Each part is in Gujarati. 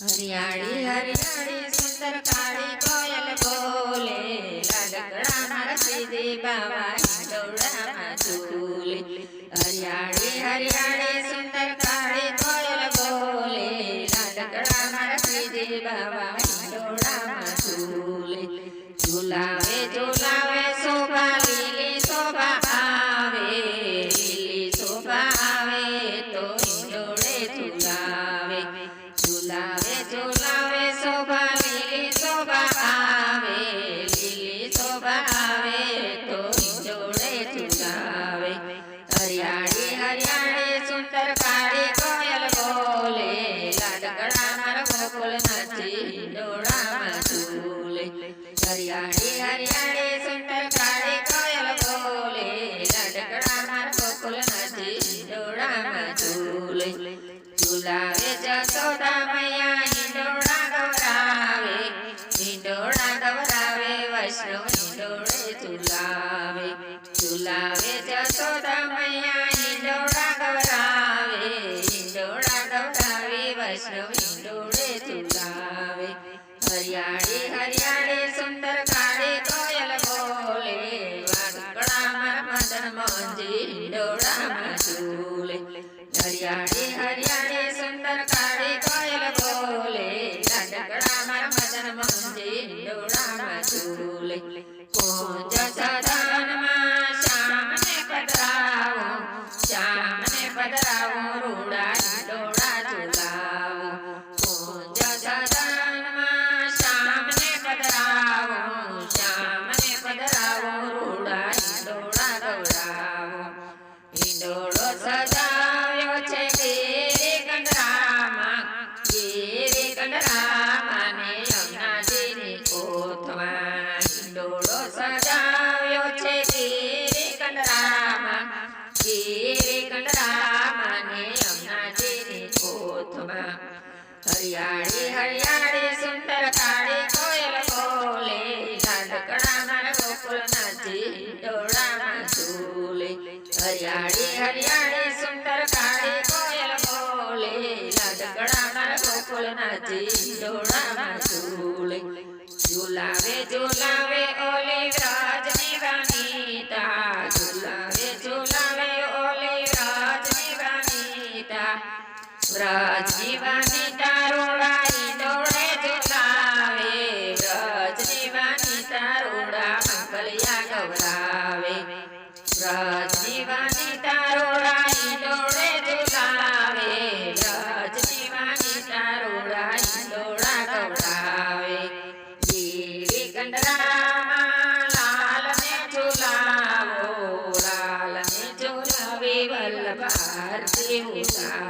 હરિયાળી હરિયાળી, સુંદર કાળી કોયલ બોલે. લાડકડાના રસીદી બાવા હિંડોળામાં ઝૂલે. હરિયાળી હરિયાળી, સુંદર કાળી કોયલ બોલે. ઝૂલે. ઝુલાવે ઝુલાવે નાચી હિંડોળામાં ઝૂલે હરિયાળી હરિયાળી સુંદર કાળી કોયલ વૈષ્ણવ હિંડોળે ઝુલાવે ઝુલાવે જસોદા મૈયા હરિયાળી હરિયાળી સુંદર કાળી કોયલ બોલે વાગકડા મારા મદન મોહનજી હિંડોળામાં ઝૂલે હરિયાળી હરિયાળી સુંદર કાળી કોયલ બોલે લાડકડા મારા મદન મોહનજી હિંડોળામાં ઝૂલે કુંજ સદનમાં શ્યામને પધરાવો શ્યામને પધરાવો હરિયાળી હરિયાળી સુંદર કાળી કોયલ બોલે. લાડકડા ગોકુળ નાચી હિંડોળામાં ઝૂલે. હરિયાળી હરિયાળી વ્રજની વનિતા રોડાઈ ડોળે ઝુલાવે વ્રજની જીવાની રોડા મંગલિયા ગવરાવે વ્રજની જીવાની રોડાઈ ડોળે ઝુલાવે વ્રજની વનિતા રોડાઈ ડોળા ગવરાવે ગીરી કંડરામાં લાલને ઝુલાવો લાલને ઝુલાવે વલ્લભ આરતી ઉતારે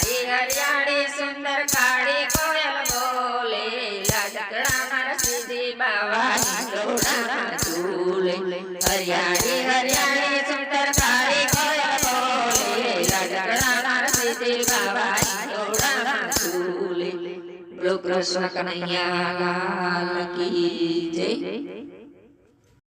હરિયાળી હરિયાળી સુંદર કાળી કોયલ બોલે, લાડકડા મારા હરિયાળી હરિયાળી સુંદર કાળી કોયલ બોલો કૃષ્ણ કનૈયા લાલ કી જય.